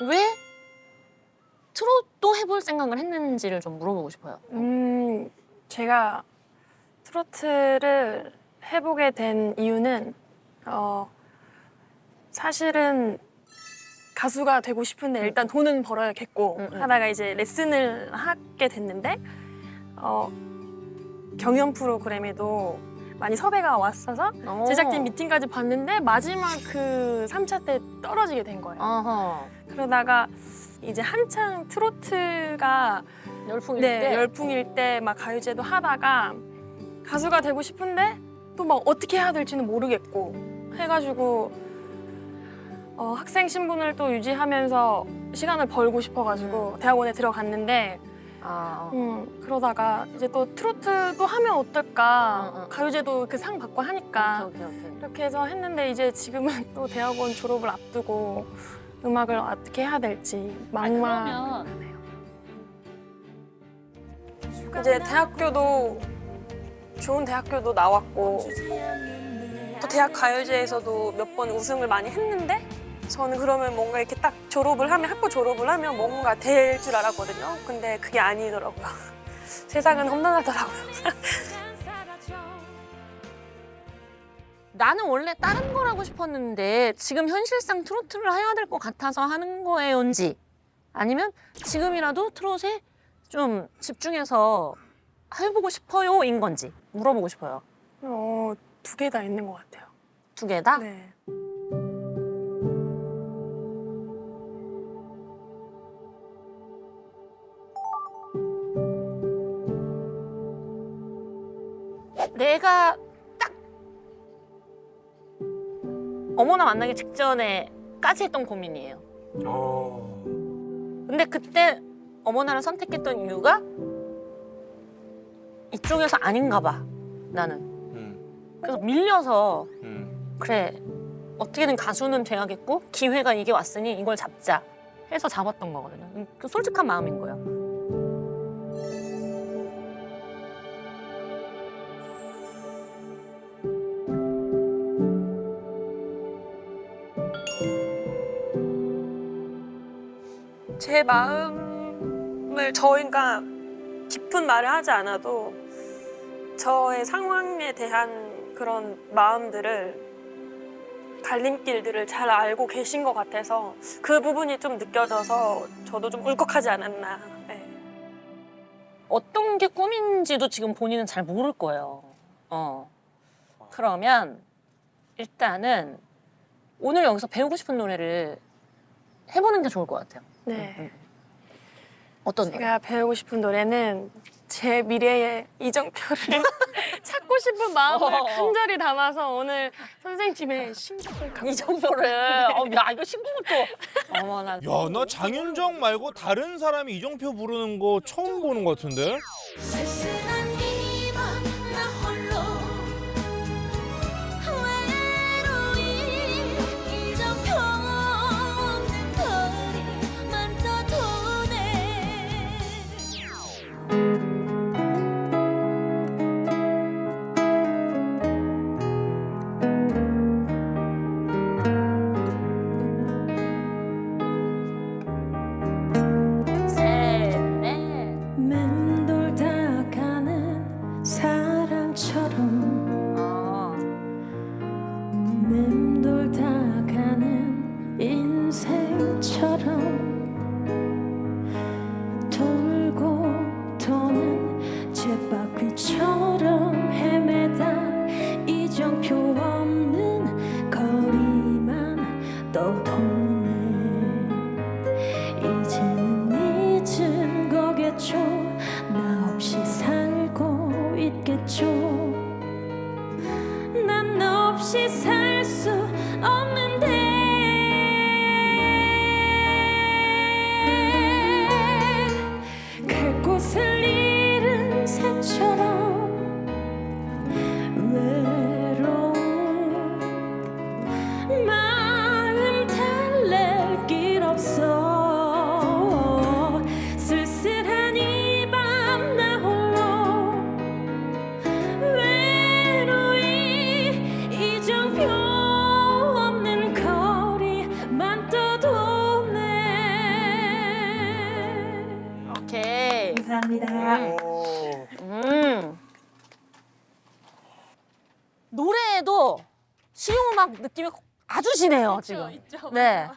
왜 트롯도 해볼 생각을 했는지를 좀 물어보고 싶어요. 음, 제가 트로트를 해보게 된 이유는 어, 사실은 가수가 되고 싶은데 일단 돈은 벌어야겠고 음, 음. 하다가 이제 레슨을 하게 됐는데 어, 경연 프로그램에도 많이 섭외가 왔어서 어. 제작진 미팅까지 봤는데 마지막 그 3차 때 떨어지게 된 거예요. 어허. 그러다가 이제 한창 트로트가 열풍일 네, 때 열풍일 때 막 가요제도 하다가 가수가 되고 싶은데 또 막 어떻게 해야 될지는 모르겠고 해가지고 어, 학생 신분을 또 유지하면서 시간을 벌고 싶어가지고 대학원에 들어갔는데 아, 어. 음, 그러다가 이제 또 트로트도 하면 어떨까 어, 어. 가요제도 그 상 받고 하니까 오케이, 오케이, 오케이. 이렇게 해서 했는데 이제 지금은 또 대학원 졸업을 앞두고 음악을 어떻게 해야 될지 막막하네요. 이제 대학교도 좋은 대학교도 나왔고 또 대학 가요제에서도 몇 번 우승을 많이 했는데 저는 그러면 뭔가 이렇게 딱 졸업을 하면 학교 졸업을 하면 뭔가 될 줄 알았거든요. 근데 그게 아니더라고요. 세상은 험난하더라고요. 나는 원래 다른 걸 하고 싶었는데 지금 현실상 트로트를 해야 될 것 같아서 하는 거예요인지 아니면 지금이라도 트롯에 좀 집중해서 해보고 싶어요인 건지 물어보고 싶어요. 어, 두 개 다 있는 것 같아요. 두 개 다? 네. 어머나 만나기 직전에까지 했던 고민이에요. 어. 근데 그때 어머나를 선택했던 이유가 이쪽에서 아닌가 봐 나는. 음. 그래서 밀려서 음. 그래 어떻게든 가수는 돼야겠고 기회가 이게 왔으니 이걸 잡자 해서 잡았던 거거든요. 음, 그 솔직한 마음인 거예요. 제 마음을 저희가 깊은 말을 하지 않아도 저의 상황에 대한 그런 마음들을 갈림길들을 잘 알고 계신 것 같아서 그 부분이 좀 느껴져서 저도 좀 울컥하지 않았나. 네. 어떤 게 꿈인지도 지금 본인은 잘 모를 거예요. 어. 그러면 일단은 오늘 여기서 배우고 싶은 노래를 해보는 게 좋을 것 같아요. 네. 음, 음. 어떤 노래? 제가 배우고 싶은 노래는 제 미래의 이정표를 찾고 싶은 마음을 어. 간절히 담아서 오늘 선생님의 갖고 이 정도를 어, 야 이거 또 어머나 야, 나 장윤정 말고 다른 사람이 이정표 부르는 거 처음 보는 것 같은데? 없이 살 수 없는 감사합니다. 음. 노래에도 실용음악 느낌이 아주 진해요 지금. 네,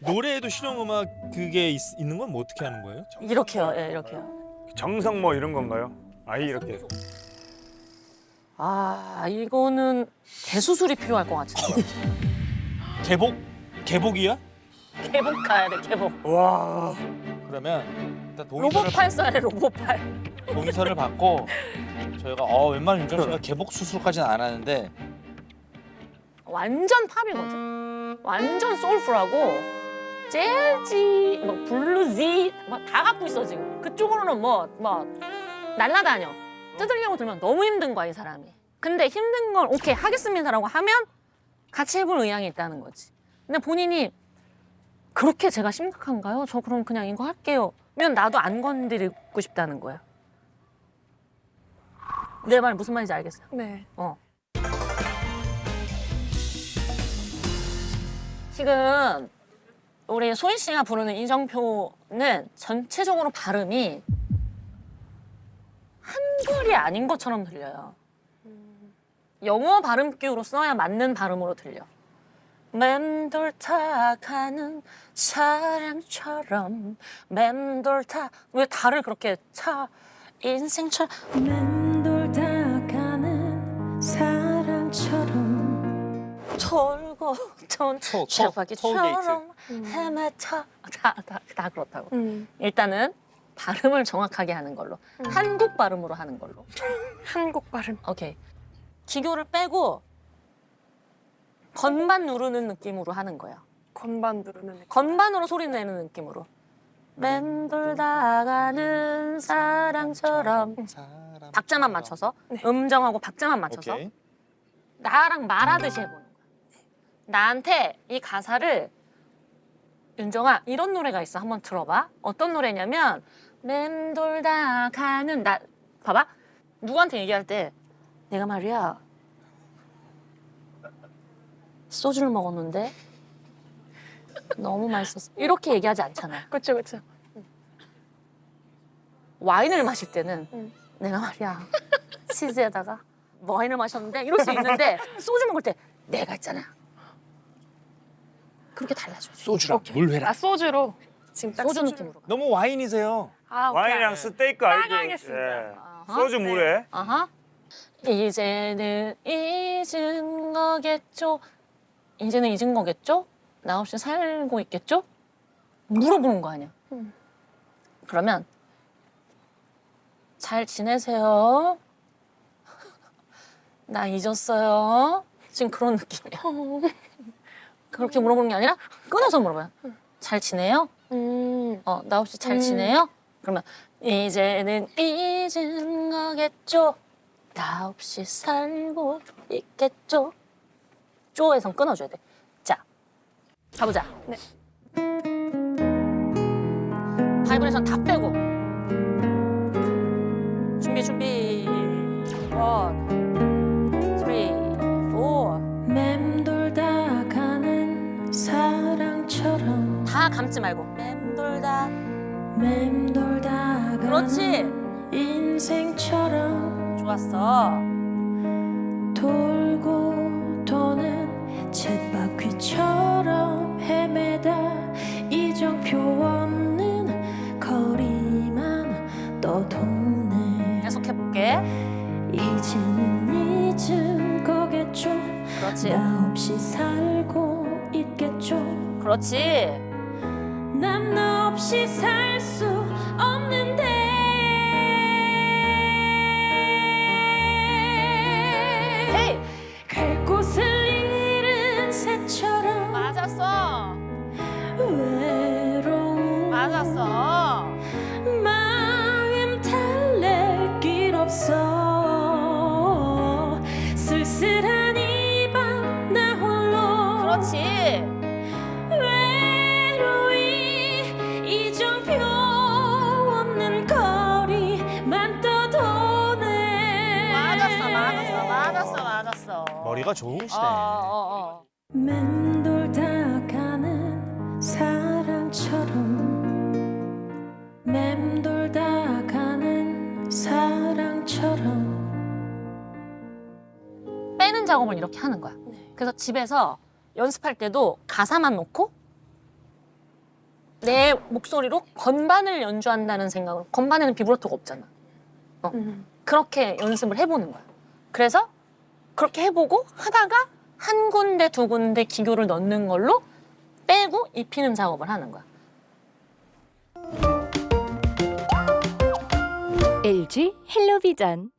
노래에도 실용음악 그게 있, 있는 건 뭐 어떻게 하는 거예요? 이렇게요, 예, 이렇게요. 정성 뭐 이런 건가요? 아예 이렇게. 아, 이거는 대수술이 필요할 것 같은데. 개복? 개복이야? 개복 가야 돼, 개복. 와. 그러면 일단 동의서를, 로봇팔 써야 돼, 로봇팔. 동의서를 받고 저희가 어 웬만하면 윤정 씨가 개복 수술까지는 안 하는데 완전 팝이거든. 완전 소울풀하고 재즈, 뭐 블루지, 뭐다 갖고 있어 지금. 그쪽으로는 뭐뭐 날라다녀. 뜯으려고 들면 너무 힘든 거야 이 사람이. 근데 힘든 걸 오케이 하겠습니다라고 하면 같이 해볼 의향이 있다는 거지. 근데 본인이 그렇게 제가 심각한가요? 저 그럼 그냥 이거 할게요. 면 나도 안 건드리고 싶다는 거야. 내 말 무슨 말인지 알겠어요. 네. 어. 지금 우리 소희 씨가 부르는 이정표는 전체적으로 발음이 한글이 아닌 것처럼 들려요. 영어 발음기로 써야 맞는 발음으로 들려. 맴돌다 가는 사랑처럼 맴돌다. 왜 달을 그렇게 차? 인생처럼 맴돌다 가는 사랑처럼. 돌고 돈 소- 소- 저박이처럼 헤매타 다, 다, 다 그렇다고. 음. 일단은 발음을 정확하게 하는 걸로. 한국 발음으로 하는 걸로. 한국 발음. 오케이. 기교를 빼고 건반 누르는 느낌으로 하는 거야 건반 누르는 느낌. 건반으로 소리 내는 느낌으로 맴돌다 가는 사랑처럼 박자만 맞춰서 네. 음정하고 박자만 맞춰서 오케이. 나랑 말하듯이 해보는 거야. 나한테 이 가사를 윤정아 이런 노래가 있어 한번 들어봐. 어떤 노래냐면 맴돌다 가는 나 봐봐 누구한테 얘기할 때 내가 말이야 소주를 먹었는데 너무 맛있었어 이렇게 얘기하지 않잖아. 그렇죠, 그렇죠. 와인을 마실 때는 응. 내가 말이야 치즈에다가 와인을 마셨는데 이럴 수 있는데 소주 먹을 때 내가 있잖아 그렇게 달라져 소주랑 물회랑 아 소주로 지금 딱 소주. 느낌으로 가. 너무 와인이세요. 아 오케이. 와인이랑 스테이크 알죠? 따가겠습니다. 예. 아하. 소주 물에. 아하 이제는 잊은 거겠죠 이제는 잊은 거겠죠 나 없이 살고 있겠죠 물어보는 거 아니야 응. 그러면 잘 지내세요 나 잊었어요 지금 그런 느낌이야 그렇게 물어보는 게 아니라 끊어서 물어봐요 잘 지내요 음. 어, 나 없이 잘 음. 지내요? 그러면 이제는 잊은 거겠죠? 나 없이 살고 있겠죠? 쪼에선 끊어줘야 돼. 자, 가보자. 네. 바이브레이션 다 빼고. 준비, 준비. 원, 쓰리, 포. 맴돌다 가는 사랑처럼 다 감지 말고. 맴돌다. 맴돌다 가는 그렇지. 인생처럼 좋았어. 돌고 쳇바퀴처럼 헤매다 이정표 없는 거리만 떠도네 계속 해볼게. 이제는 잊은 거겠죠 그렇지. 나 없이 살고 있겠죠 그렇지. 난 너 없이 살 수 없는데 맞았어. 외로운 맞았어. 마음 달랠 길 없어 쓸쓸한 이밤나 홀로 그렇지. 외로이 이정표 없는 거리만 떠도네 맞았어, 맞았어, 맞았어, 맞았어. 머리가 좋으시네. 어, 어, 어. 작업을 이렇게 하는 거야. 네. 그래서 집에서 연습할 때도 가사만 놓고 내 목소리로 건반을 연주한다는 생각으로 건반에는 비브라토가 없잖아. 음. 그렇게 연습을 해보는 거야. 그래서 그렇게 해보고 하다가 한 군데 두 군데 기교를 넣는 걸로 빼고 입히는 작업을 하는 거야. LG 헬로비전